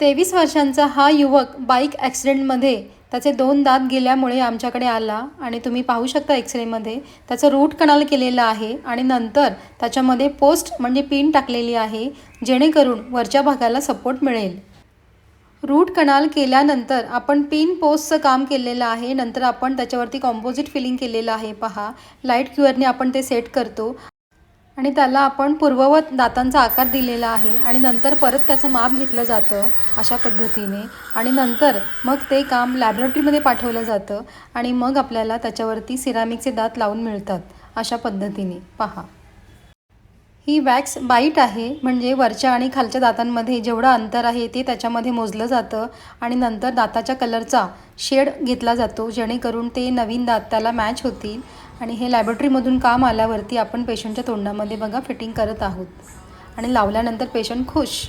तेवीस वर्षांचा हा युवक बाईक ॲक्सिडेंटमध्ये त्याचे दोन दात गेल्यामुळे आमच्याकडे आला आणि तुम्ही पाहू शकता एक्सरेमध्ये त्याचं रूट कनाल केलेलं आहे आणि नंतर त्याच्यामध्ये पोस्ट म्हणजे पिन टाकलेली आहे जेणेकरून वरच्या भागाला सपोर्ट मिळेल. रूट कनाल केल्यानंतर आपण पिन पोस्टचं काम केलेलं आहे नंतर आपण त्याच्यावरती कॉम्पोजिट फिलिंग केलेलं आहे पहा. लाइट क्युअरने आपण ते सेट करतो. आणि त्याला आपण पूर्ववत दातांचा आकार दिलेला आहे आणि नंतर परत त्याचं माप घेतलं जातं अशा पद्धतीने. आणि नंतर मग ते काम लॅबोरेटरीमध्ये पाठवलं जातं आणि मग आपल्याला त्याच्यावरती सिरामिकचे दात लावून मिळतात अशा पद्धतीने. पहा. ही वॅक्स बाईट आहे म्हणजे वरच्या आणि खालच्या दातांमध्ये जेवढं अंतर आहे ते त्याच्यामध्ये मोजलं जातं आणि नंतर दाताच्या कलरचा शेड घेतला जातो जेणेकरून ते नवीन दात त्याला मॅच होतील आणि हे लॅबोरेटरीमधून काम आल्यावरती आपण पेशंटच्या तोंडामध्ये बघा फिटिंग करत आहोत. आणि लावल्यानंतर पेशंट खुश.